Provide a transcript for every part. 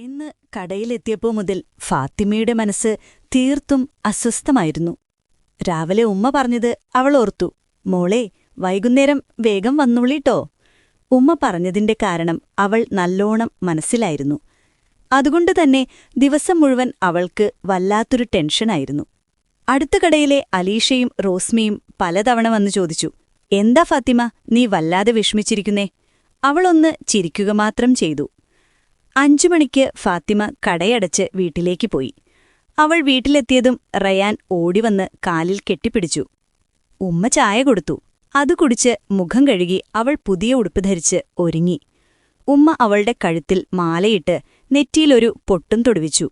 ഇന്ന് കടയിലെത്തിയപ്പോ മുതൽ ഫാത്തിമയുടെ മനസ്സ് തീർത്തും അസ്വസ്ഥമായിരുന്നു. രാവിലെ ഉമ്മ പറഞ്ഞത് അവൾ ഓർത്തു. മോളെ വൈകുന്നേരം വേഗം വന്നുള്ളിട്ടോ ഉമ്മ പറഞ്ഞതിന്റെ കാരണം അവൾ നല്ലോണം മനസ്സിലായിരുന്നു. അതുകൊണ്ട് തന്നെ ദിവസം മുഴുവൻ അവൾക്ക് വല്ലാത്തൊരു ടെൻഷനായിരുന്നു. അടുത്ത കടയിലെ അലീഷയും റോസ്മിയും പലതവണ വന്നു ചോദിച്ചു എന്താ ഫാത്തിമ നീ വല്ലാതെ വിഷമിച്ചിരിക്കുന്നേ? അവളൊന്ന് ചിരിക്കുക മാത്രം ചെയ്തു. അഞ്ചു മണിക്ക് ഫാത്തിമ കടയടച്ച് വീട്ടിലേക്ക് പോയി. അവൾ വീട്ടിലെത്തിയതും റയാൻ ഓടിവന്ന് കാലിൽ കെട്ടിപ്പിടിച്ചു. ഉമ്മ ചായ കൊടുത്തു. അത് കുടിച്ച് മുഖം കഴുകി അവൾ പുതിയ ഉടുപ്പ് ധരിച്ച് ഒരുങ്ങി. ഉമ്മ അവളുടെ കഴുത്തിൽ മാലയിട്ട് നെറ്റിയിലൊരു പൊട്ടും തൊടുവിച്ചു.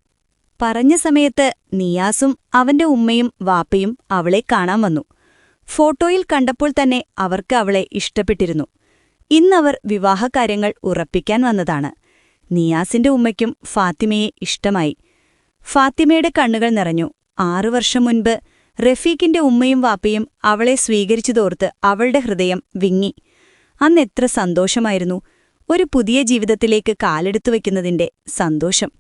പറഞ്ഞ സമയത്ത് നിയാസും അവന്റെ ഉമ്മയും വാപ്പയും അവളെ കാണാൻ വന്നു. ഫോട്ടോയിൽ കണ്ടപ്പോൾ തന്നെ അവർക്ക് അവളെ ഇഷ്ടപ്പെട്ടിരുന്നു. ഇന്നവർ വിവാഹകാര്യങ്ങൾ ഉറപ്പിക്കാൻ വന്നതാണ്. നിയാസിന്റെ ഉമ്മയ്ക്കും ഫാത്തിമയെ ഇഷ്ടമായി. ഫാത്തിമയുടെ കണ്ണുകൾ നിറഞ്ഞു. ആറു വർഷം മുൻപ് റഫീഖിന്റെ ഉമ്മയും വാപ്പയും അവളെ സ്വീകരിച്ചതോർത്ത് അവളുടെ ഹൃദയം വിങ്ങി. അന്നെത്ര സന്തോഷമായിരുന്നു ഒരു പുതിയ ജീവിതത്തിലേക്ക് കാലെടുത്തു വയ്ക്കുന്നതിന്റെ സന്തോഷം.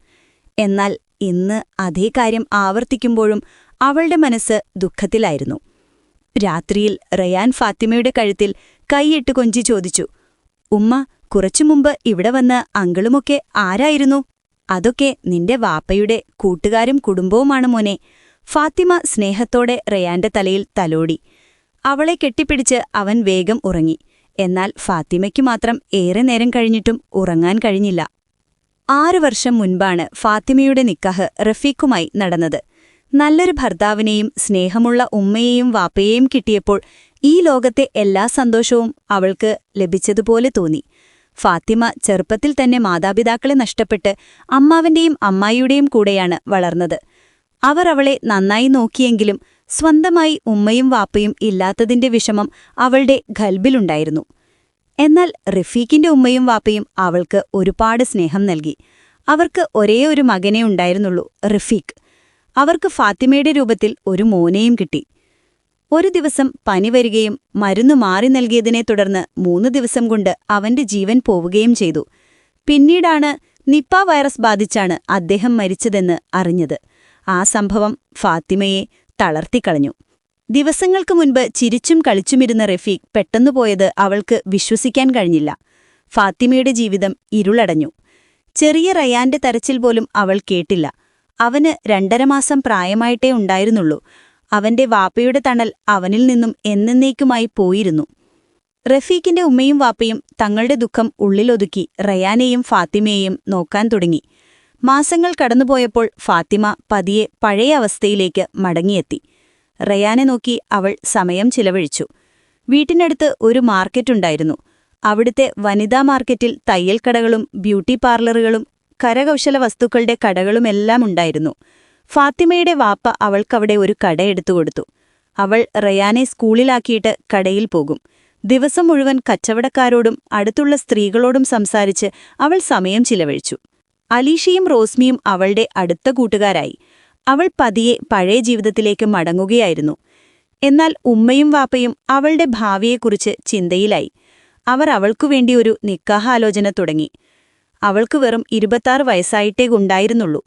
എന്നാൽ ഇന്ന് അതേ കാര്യം ആവർത്തിക്കുമ്പോഴും അവളുടെ മനസ്സ് ദുഃഖത്തിലായിരുന്നു. രാത്രിയിൽ റയാൻ ഫാത്തിമയുടെ കഴുത്തിൽ കൈയിട്ട് കൊഞ്ചി ചോദിച്ചു ഉമ്മ കുറച്ചു മുമ്പ് ഇവിടെ വന്ന അങ്കിളുമൊക്കെ ആരായിരുന്നു? അതൊക്കെ നിന്റെ വാപ്പയുടെ കൂട്ടുകാരും കുടുംബവുമാണ് മോനെ. ഫാത്തിമ സ്നേഹത്തോടെ റയാന്റെ തലയിൽ തലോടി. അവളെ കെട്ടിപ്പിടിച്ച് അവൻ വേഗം ഉറങ്ങി. എന്നാൽ ഫാത്തിമയ്ക്കു മാത്രം ഏറെ നേരം കഴിഞ്ഞിട്ടും ഉറങ്ങാൻ കഴിഞ്ഞില്ല. ആറു വർഷം മുൻപാണ് ഫാത്തിമയുടെ നിക്കാഹ് റഫീഖുമായി നടന്നത്. നല്ലൊരു ഭർത്താവിനെയും സ്നേഹമുള്ള ഉമ്മയെയും വാപ്പയെയും കിട്ടിയപ്പോൾ ഈ ലോകത്തെ എല്ലാ സന്തോഷവും അവൾക്ക് ലഭിച്ചതുപോലെ തോന്നി. ഫാത്തിമ ചെറുപ്പത്തിൽ തന്നെ മാതാപിതാക്കളെ നഷ്ടപ്പെട്ട് അമ്മാവന്റെയും അമ്മായിയുടെയും കൂടെയാണ് വളർന്നത്. അവർ അവളെ നന്നായി നോക്കിയെങ്കിലും സ്വന്തമായി ഉമ്മയും വാപ്പയും ഇല്ലാത്തതിന്റെ വിഷമം അവളുടെ ഖൽബിലുണ്ടായിരുന്നു. എന്നാൽ റഫീഖിന്റെ ഉമ്മയും വാപ്പയും അവൾക്ക് ഒരുപാട് സ്നേഹം നൽകി. അവർക്ക് ഒരേ ഒരു മകനേ ഉണ്ടായിരുന്നുള്ളൂ റഫീഖ്. അവർക്ക് ഫാത്തിമയുടെ രൂപത്തിൽ ഒരു മോനെയും കിട്ടി. ഒരു ദിവസം പനി വരികയും മരുന്ന് മാറി നൽകിയതിനെ തുടർന്ന് മൂന്ന് ദിവസം കൊണ്ട് അവന്റെ ജീവൻ പോവുകയും ചെയ്തു. പിന്നീടാണ് നിപ്പ വൈറസ് ബാധിച്ചാണ് അദ്ദേഹം മരിച്ചതെന്ന് അറിഞ്ഞത്. ആ സംഭവം ഫാത്തിമയെ തളർത്തിക്കളഞ്ഞു. ദിവസങ്ങൾക്ക് മുൻപ് ചിരിച്ചും കളിച്ചുമിരുന്ന റഫീഖ് പെട്ടെന്നു പോയത് അവൾക്ക് വിശ്വസിക്കാൻ കഴിഞ്ഞില്ല. ഫാത്തിമയുടെ ജീവിതം ഇരുളടഞ്ഞു. ചെറിയ റയാന്റെ തരച്ചിൽ പോലും അവൾ കേട്ടില്ല. അവന് രണ്ടര മാസം പ്രായമായിട്ടേ ഉണ്ടായിരുന്നുള്ളൂ. അവന്റെ വാപ്പയുടെ തണൽ അവനിൽ നിന്നും എന്നേക്കുമായി പോയിരുന്നു. റഫീഖിന്റെ ഉമ്മയും വാപ്പയും തങ്ങളുടെ ദുഃഖം ഉള്ളിലൊതുക്കി റയാനെയും ഫാത്തിമയെയും നോക്കാൻ തുടങ്ങി. മാസങ്ങൾ കടന്നുപോയപ്പോൾ ഫാത്തിമ പതിയെ പഴയ അവസ്ഥയിലേക്ക് മടങ്ങിയെത്തി. റയാനെ നോക്കി അവൾ സമയം ചിലവഴിച്ചു. വീട്ടിനടുത്ത് ഒരു മാർക്കറ്റുണ്ടായിരുന്നു അവിടുത്തെ വനിതാ മാർക്കറ്റിൽ തയ്യൽ കടകളും ബ്യൂട്ടി പാർലറുകളും കരകൗശല വസ്തുക്കളുടെ കടകളുമെല്ലാം ഉണ്ടായിരുന്നു. ഫാത്തിമയുടെ വാപ്പ അവൾക്കവിടെ ഒരു കടയെടുത്തു കൊടുത്തു. അവൾ റയാനെ സ്കൂളിലാക്കിയിട്ട് കടയിൽ പോകും. ദിവസം മുഴുവൻ കച്ചവടക്കാരോടും അടുത്തുള്ള സ്ത്രീകളോടും സംസാരിച്ച് അവൾ സമയം ചിലവഴിച്ചു. അലീഷയും റോസ്മിയും അവളുടെ അടുത്ത കൂട്ടുകാരായി. അവൾ പതിയെ പഴയ ജീവിതത്തിലേക്ക് മടങ്ങുകയായിരുന്നു. എന്നാൽ ഉമ്മയും വാപ്പയും അവളുടെ ഭാവിയെക്കുറിച്ച് ചിന്തയിലായി. അവർ അവൾക്കുവേണ്ടി ഒരു നിക്കാഹാലോചന തുടങ്ങി. അവൾക്ക് വെറും ഇരുപത്താറ് വയസ്സായിട്ടേ ഉണ്ടായിരുന്നുള്ളൂ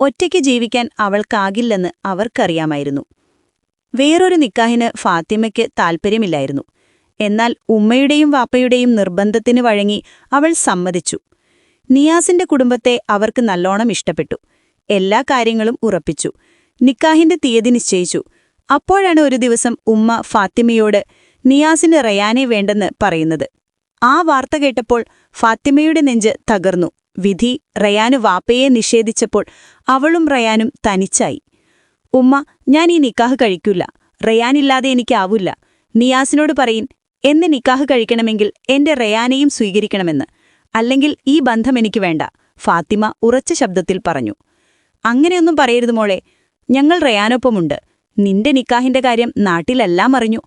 ഒറ്റയ്ക്ക് ജീവിക്കാൻ അവൾക്കാകില്ലെന്ന് അവർക്കറിയാമായിരുന്നു. വേറൊരു നിക്കാഹിന് ഫാത്തിമയ്ക്ക് താൽപ്പര്യമില്ലായിരുന്നു. എന്നാൽ ഉമ്മയുടെയും വാപ്പയുടെയും നിർബന്ധത്തിന് വഴങ്ങി അവൾ സമ്മതിച്ചു. നിയാസിന്റെ കുടുംബത്തെ അവർക്ക് നല്ലോണം ഇഷ്ടപ്പെട്ടു. എല്ലാ കാര്യങ്ങളും ഉറപ്പിച്ചു. നിക്കാഹിന്റെ തീയതി നിശ്ചയിച്ചു. അപ്പോഴാണ് ഒരു ദിവസം ഉമ്മ ഫാത്തിമയോട് നിയാസിന് റയാനെ വേണ്ടെന്ന് പറയുന്നത്. ആ വാർത്ത കേട്ടപ്പോൾ ഫാത്തിമയുടെ നെഞ്ച് തകർന്നു. വിധി റയാനു വാപ്പയെ നിഷേധിച്ചപ്പോൾ അവളും റയാനും തനിച്ചായി. ഉമ്മ ഞാൻ ഈ നിക്കാഹ് കഴിക്കില്ല. റയാനില്ലാതെ എനിക്കാവില്ല. നിയാസിനോട് പറയിൻ എന്നെ നിക്കാഹ് കഴിക്കണമെങ്കിൽ എന്റെ റയാനെയും സ്വീകരിക്കണമെന്ന്. അല്ലെങ്കിൽ ഈ ബന്ധം എനിക്ക് വേണ്ട ഫാത്തിമ ഉറച്ച ശബ്ദത്തിൽ പറഞ്ഞു. അങ്ങനെയൊന്നും പറയരുത് മോളെ. ഞങ്ങൾ റയാനൊപ്പമുണ്ട്. നിന്റെ നിക്കാഹിന്റെ കാര്യം നാട്ടിലെല്ലാം അറിഞ്ഞു.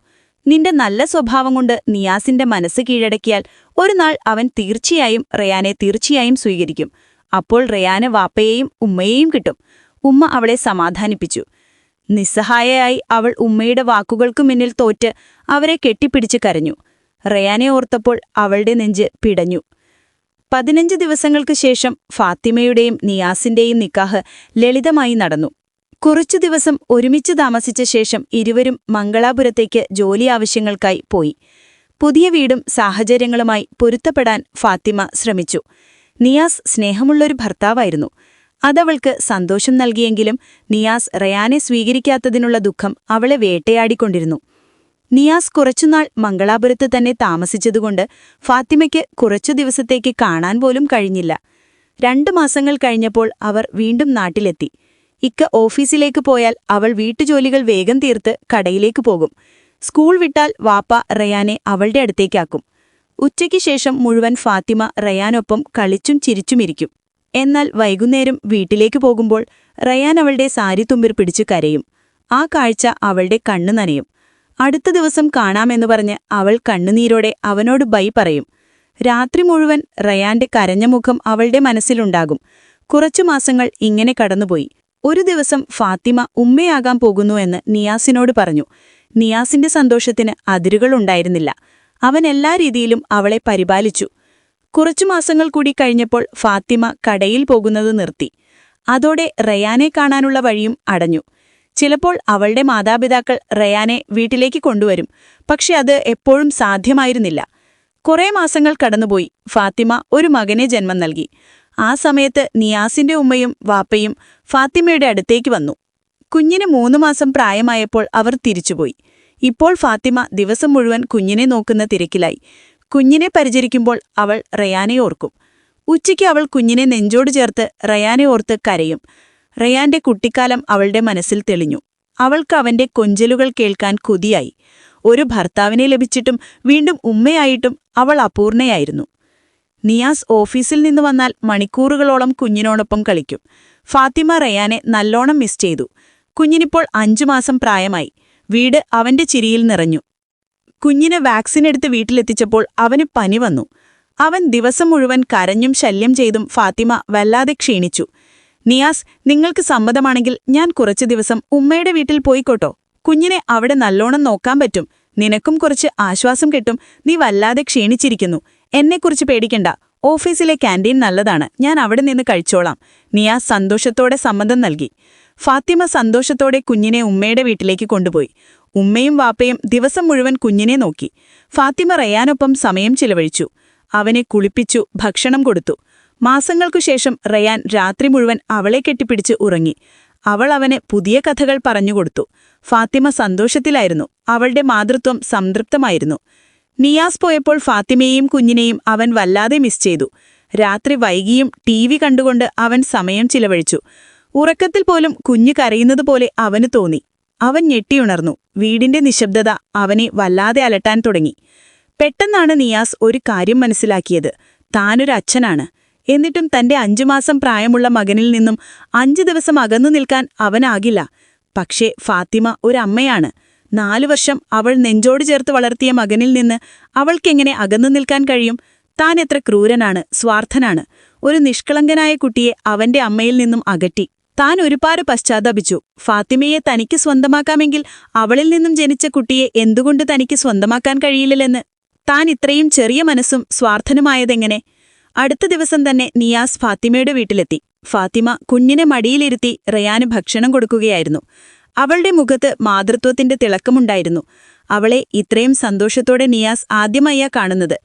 നിന്റെ നല്ല സ്വഭാവം കൊണ്ട് നിയാസിന്റെ മനസ്സ് കീഴടക്കിയാൽ ഒരു നാൾ അവൻ തീർച്ചയായും റയാനെ തീർച്ചയായും സ്വീകരിക്കും. അപ്പോൾ റയാന് വാപ്പയെയും ഉമ്മയെയും കിട്ടും. ഉമ്മ അവളെ സമാധാനിപ്പിച്ചു. നിസ്സഹായയായി അവൾ ഉമ്മയുടെ വാക്കുകൾക്കു മുന്നിൽ തോറ്റ് അവരെ കെട്ടിപ്പിടിച്ച് കരഞ്ഞു. റയാനെ ഓർത്തപ്പോൾ അവളുടെ നെഞ്ച് പിടഞ്ഞു. പതിനഞ്ച് ദിവസങ്ങൾക്ക് ശേഷം ഫാത്തിമയുടെയും നിയാസിന്റെയും നിക്കാഹ് ലളിതമായി നടന്നു. കുറച്ചു ദിവസം ഒരുമിച്ച് താമസിച്ച ശേഷം ഇരുവരും മംഗളാപുരത്തേക്ക് ജോലി ആവശ്യങ്ങൾക്കായി പോയി. പുതിയ വീടും സാഹചര്യങ്ങളുമായി പൊരുത്തപ്പെടാൻ ഫാത്തിമ ശ്രമിച്ചു. നിയാസ് സ്നേഹമുള്ളൊരു ഭർത്താവായിരുന്നു. അതവൾക്ക് സന്തോഷം നൽകിയെങ്കിലും നിയാസ് റയാനെ സ്വീകരിക്കാത്തതിനുള്ള ദുഃഖം അവളെ വേട്ടയാടിക്കൊണ്ടിരുന്നു. നിയാസ് കുറച്ചുനാൾ മംഗളാപുരത്ത് തന്നെ താമസിച്ചതുകൊണ്ട് ഫാത്തിമയ്ക്ക് കുറച്ചു ദിവസത്തേക്ക് കാണാൻ പോലും കഴിഞ്ഞില്ല. രണ്ടു മാസങ്ങൾ കഴിഞ്ഞപ്പോൾ അവർ വീണ്ടും നാട്ടിലെത്തി. ഇക്ക ഓഫീസിലേക്ക് പോയാൽ അവൾ വീട്ടുജോലികൾ വേഗം തീർത്ത് കടയിലേക്ക് പോകും. സ്കൂൾ വിട്ടാൽ വാപ്പ റയാനെ അവളുടെ അടുത്തേക്കാക്കും. ഉച്ചയ്ക്ക് ശേഷം മുഴുവൻ ഫാത്തിമ റയാനൊപ്പം കളിച്ചും ചിരിച്ചുമിരിക്കും എന്നാൽ വൈകുന്നേരം വീട്ടിലേക്ക് പോകുമ്പോൾ റയാൻ അവളുടെ സാരി തുമ്പിർ പിടിച്ചു കരയും. ആ കാഴ്ച അവളുടെ കണ്ണു നനയും. അടുത്ത ദിവസം കാണാമെന്ന് പറഞ്ഞ് അവൾ കണ്ണുനീരോടെ അവനോട് ബൈ പറയും. രാത്രി മുഴുവൻ റയാന്റെ കരഞ്ഞ മുഖം അവളുടെ മനസ്സിലുണ്ടാകും. കുറച്ചു മാസങ്ങൾ ഇങ്ങനെ കടന്നുപോയി. ഒരു ദിവസം ഫാത്തിമ ഉമ്മയാകാൻ പോകുന്നു എന്ന് നിയാസിനോട് പറഞ്ഞു. നിയാസിന്റെ സന്തോഷത്തിന് അതിരുകളുണ്ടായിരുന്നില്ല അവൻ എല്ലാ രീതിയിലും അവളെ പരിപാലിച്ചു. കുറച്ചു മാസങ്ങൾ കൂടി കഴിഞ്ഞപ്പോൾ ഫാത്തിമ കടയിൽ പോകുന്നത് നിർത്തി. അതോടെ റയാനെ കാണാനുള്ള വഴിയും അടഞ്ഞു. ചിലപ്പോൾ അവളുടെ മാതാപിതാക്കൾ റയാനെ വീട്ടിലേക്ക് കൊണ്ടുവരും. പക്ഷെ അത് എപ്പോഴും സാധ്യമായിരുന്നില്ല. കുറേ മാസങ്ങൾ കടന്നുപോയി. ഫാത്തിമ ഒരു മകനെ ജന്മം നൽകി. ആ സമയത്ത് നിയാസിന്റെ ഉമ്മയും വാപ്പയും ഫാത്തിമയുടെ അടുത്തേക്ക് വന്നു. കുഞ്ഞിന് മൂന്നു മാസം പ്രായമായപ്പോൾ അവർ തിരിച്ചുപോയി. ഇപ്പോൾ ഫാത്തിമ ദിവസം മുഴുവൻ കുഞ്ഞിനെ നോക്കുന്ന തിരക്കിലായി. കുഞ്ഞിനെ പരിചരിക്കുമ്പോൾ അവൾ റയാനെ ഓർക്കും. ഉച്ചയ്ക്ക് അവൾ കുഞ്ഞിനെ നെഞ്ചോട് ചേർത്ത് റയാനെ ഓർത്ത് കരയും. റയാന്റെ കുട്ടിക്കാലം അവളുടെ മനസ്സിൽ തെളിഞ്ഞു. അവൾക്ക് അവന്റെ കൊഞ്ചലുകൾ കേൾക്കാൻ കൊതിയായി. ഒരു ഭർത്താവിനെ ലഭിച്ചിട്ടും വീണ്ടും ഉമ്മയായിട്ടും അവൾ അപൂർണയായിരുന്നു. നിയാസ് ഓഫീസിൽ നിന്ന് വന്നാൽ മണിക്കൂറുകളോളം കുഞ്ഞിനോടൊപ്പം കളിക്കും. ഫാത്തിമ റയാനെ നല്ലോണം മിസ് ചെയ്തു. കുഞ്ഞിനിപ്പോൾ അഞ്ചു മാസം പ്രായമായി. വീട് അവന്റെ ചിരിയിൽ നിറഞ്ഞു. കുഞ്ഞിന് വാക്സിൻ എടുത്ത് വീട്ടിലെത്തിച്ചപ്പോൾ അവന് പനി വന്നു. അവൻ ദിവസം മുഴുവൻ കരഞ്ഞും ശല്യം ചെയ്തും ഫാത്തിമ വല്ലാതെ ക്ഷീണിച്ചു. നിയാസ് നിങ്ങൾക്ക് സമ്മതമാണെങ്കിൽ ഞാൻ കുറച്ച് ദിവസം ഉമ്മയുടെ വീട്ടിൽ പോയിക്കോട്ടോ. കുഞ്ഞിനെ അവിടെ നല്ലോണം നോക്കാൻ പറ്റും. നിനക്കും കുറച്ച് ആശ്വാസം കിട്ടും. നീ വല്ലാതെ ക്ഷീണിച്ചിരിക്കുന്നു. എന്നെക്കുറിച്ച് പേടിക്കണ്ട. ഓഫീസിലെ ക്യാന്റീൻ നല്ലതാണ്. ഞാൻ അവിടെ നിന്ന് കഴിച്ചോളാം. നിയാസ് സന്തോഷത്തോടെ സമ്മതം നൽകി. ഫാത്തിമ സന്തോഷത്തോടെ കുഞ്ഞിനെ ഉമ്മയുടെ വീട്ടിലേക്ക് കൊണ്ടുപോയി. ഉമ്മയും വാപ്പയും ദിവസം മുഴുവൻ കുഞ്ഞിനെ നോക്കി. ഫാത്തിമ റയാനൊപ്പം സമയം ചിലവഴിച്ചു. അവനെ കുളിപ്പിച്ചു ഭക്ഷണം കൊടുത്തു. മാസങ്ങൾക്കു ശേഷം റയാൻ രാത്രി മുഴുവൻ അവളെ കെട്ടിപ്പിടിച്ച് ഉറങ്ങി. അവൾ അവന് പുതിയ കഥകൾ പറഞ്ഞുകൊടുത്തു ഫാത്തിമ സന്തോഷത്തിലായിരുന്നു. അവളുടെ മാതൃത്വം സംതൃപ്തമായിരുന്നു. നിയാസ് പോയപ്പോൾ ഫാത്തിമയെയും കുഞ്ഞിനെയും അവൻ വല്ലാതെ മിസ് ചെയ്തു. രാത്രി വൈകിയും ടി വി കണ്ടുകൊണ്ട് അവൻ സമയം ചിലവഴിച്ചു. ഉറക്കത്തിൽ പോലും കുഞ്ഞു കരയുന്നതുപോലെ അവന് തോന്നി. അവൻ ഞെട്ടിയുണർന്നു. വീടിന്റെ നിശബ്ദത അവനെ വല്ലാതെ അലട്ടാൻ തുടങ്ങി. പെട്ടെന്നാണ് നിയാസ് ഒരു കാര്യം മനസ്സിലാക്കിയത്. താനൊരു അച്ഛനാണ്. എന്നിട്ടും തന്റെ അഞ്ചു മാസം പ്രായമുള്ള മകനിൽ നിന്നും അഞ്ചു ദിവസം അകന്നു നിൽക്കാൻ അവനാകില്ല. പക്ഷേ ഫാത്തിമ ഒരമ്മയാണ് നാലു വർഷം അവൾ നെഞ്ചോട് ചേർത്ത് വളർത്തിയ മകനിൽ നിന്ന് അവൾക്കെങ്ങനെ അകന്നു നിൽക്കാൻ കഴിയും? താൻ എത്ര ക്രൂരനാണ് സ്വാർത്ഥനാണ്. ഒരു നിഷ്കളങ്കനായ കുട്ടിയെ അവന്റെ അമ്മയിൽ നിന്നും അകറ്റി. താൻ ഒരുപാട് പശ്ചാത്തപിച്ചു. ഫാത്തിമയെ തനിക്ക് സ്വന്തമാക്കാമെങ്കിൽ അവളിൽ നിന്നും ജനിച്ച കുട്ടിയെ എന്തുകൊണ്ട് തനിക്ക് സ്വന്തമാക്കാൻ കഴിയില്ലെന്ന് താൻ ഇത്രയും ചെറിയ മനസ്സും സ്വാർത്ഥനുമായതെങ്ങനെ? അടുത്ത ദിവസം തന്നെ നിയാസ് ഫാത്തിമയുടെ വീട്ടിലെത്തി. ഫാത്തിമ കുഞ്ഞിനെ മടിയിലിരുത്തി റയാന് ഭക്ഷണം കൊടുക്കുകയായിരുന്നു. അവളുടെ മുഖത്ത് മാതൃത്വത്തിന്റെ തിളക്കമുണ്ടായിരുന്നു. അവളെ ഇത്രയും സന്തോഷത്തോടെ നിയാസ് ആദ്യമായാ കാണുന്നത്.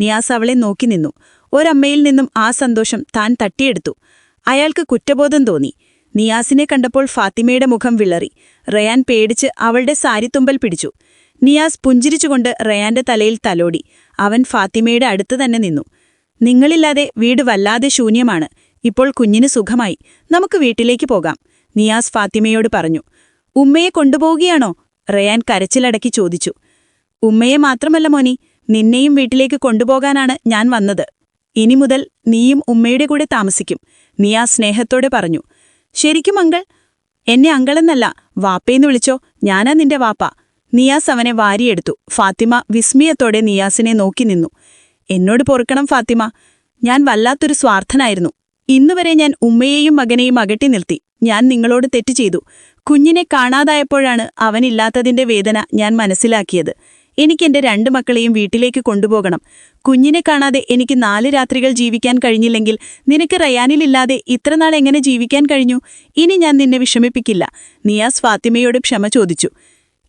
നിയാസ് അവളെ നോക്കി നിന്നു. ഒരമ്മയിൽ നിന്നും ആ സന്തോഷം താൻ തട്ടിയെടുത്തു. അയാൾക്ക് കുറ്റബോധം തോന്നി. നിയാസിനെ കണ്ടപ്പോൾ ഫാത്തിമയുടെ മുഖം വിളറി. റയാൻ പേടിച്ച് അവളുടെ സാരിത്തുമ്പൽ പിടിച്ചു. നിയാസ് പുഞ്ചിരിച്ചുകൊണ്ട് റയാന്റെ തലയിൽ തലോടി. അവൻ ഫാത്തിമയുടെ അടുത്ത് തന്നെ നിന്നു. നിങ്ങളില്ലാതെ വീട് വല്ലാതെ ശൂന്യമാണ്. ഇപ്പോൾ കുഞ്ഞിന് സുഖമായി. നമുക്ക് വീട്ടിലേക്ക് പോകാം. നിയാസ് ഫാത്തിമയോട് പറഞ്ഞു. ഉമ്മയെ കൊണ്ടുപോവുകയാണോ? റയാൻ കരച്ചിലടക്കി ചോദിച്ചു. ഉമ്മയെ മാത്രമല്ല മോനി നിന്നെയും വീട്ടിലേക്ക് കൊണ്ടുപോകാനാണ് ഞാൻ വന്നത്. ഇനി മുതൽ നീയും ഉമ്മയുടെ കൂടെ താമസിക്കും നീ ആ സ്നേഹത്തോടെ പറഞ്ഞു. ശരിക്കും അങ്കൾ? എന്നെ അങ്കളെന്നല്ല വാപ്പയെന്ന് വിളിച്ചോ ഞാനാ നിന്റെ വാപ്പ. നിയാസ് അവനെ വാരിയെടുത്തു. ഫാത്തിമ വിസ്മയത്തോടെ നിയാസിനെ നോക്കി നിന്നു. എന്നോട് പൊറുക്കണം ഫാത്തിമ. ഞാൻ വല്ലാത്തൊരു സ്വാർത്ഥനായിരുന്നു. ഇന്നുവരെ ഞാൻ ഉമ്മയെയും മകനെയും അകട്ടി നിർത്തി. ഞാൻ നിങ്ങളോട് തെറ്റ് ചെയ്തു. കുഞ്ഞിനെ കാണാതായപ്പോഴാണ് അവനില്ലാത്തതിന്റെ വേദന ഞാൻ മനസ്സിലാക്കിയത്. എനിക്ക് എന്റെ രണ്ട് മക്കളെയും വീട്ടിലേക്ക് കൊണ്ടുപോകണം. കുഞ്ഞിനെ കാണാതെ എനിക്ക് നാല് രാത്രികൾ ജീവിക്കാൻ കഴിഞ്ഞില്ലെങ്കിൽ നിനക്ക് റയാനിലില്ലാതെ ഇത്ര നാൾ എങ്ങനെ ജീവിക്കാൻ കഴിഞ്ഞു? ഇനി ഞാൻ നിന്നെ വിഷമിപ്പിക്കില്ല. നിയാസ് ഫാത്തിമയോട് ക്ഷമ ചോദിച്ചു.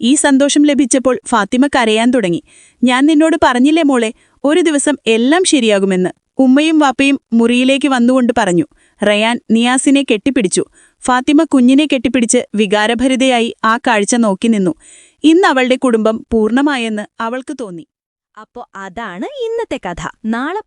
ഈ സന്തോഷം ലഭിച്ചപ്പോൾ ഫാത്തിമ കരയാൻ തുടങ്ങി. ഞാൻ നിന്നോട് പറഞ്ഞില്ലേ മോളെ ഒരു ദിവസം എല്ലാം ശരിയാകുമെന്ന്. ഉമ്മയും വാപ്പയും മുറിയിലേക്ക് വന്നുകൊണ്ട് പറഞ്ഞു. റയാൻ നിയാസിനെ കെട്ടിപ്പിടിച്ചു. ഫാത്തിമ കുഞ്ഞിനെ കെട്ടിപ്പിടിച്ച് വികാരഭരിതയായി ആ കാഴ്ച നോക്കി നിന്നു. ഇന്ന് അവളുടെ കുടുംബം പൂർണമായെന്ന് അവൾക്ക് തോന്നി. അപ്പോ അതാണ് ഇന്നത്തെ കഥ. നാളെ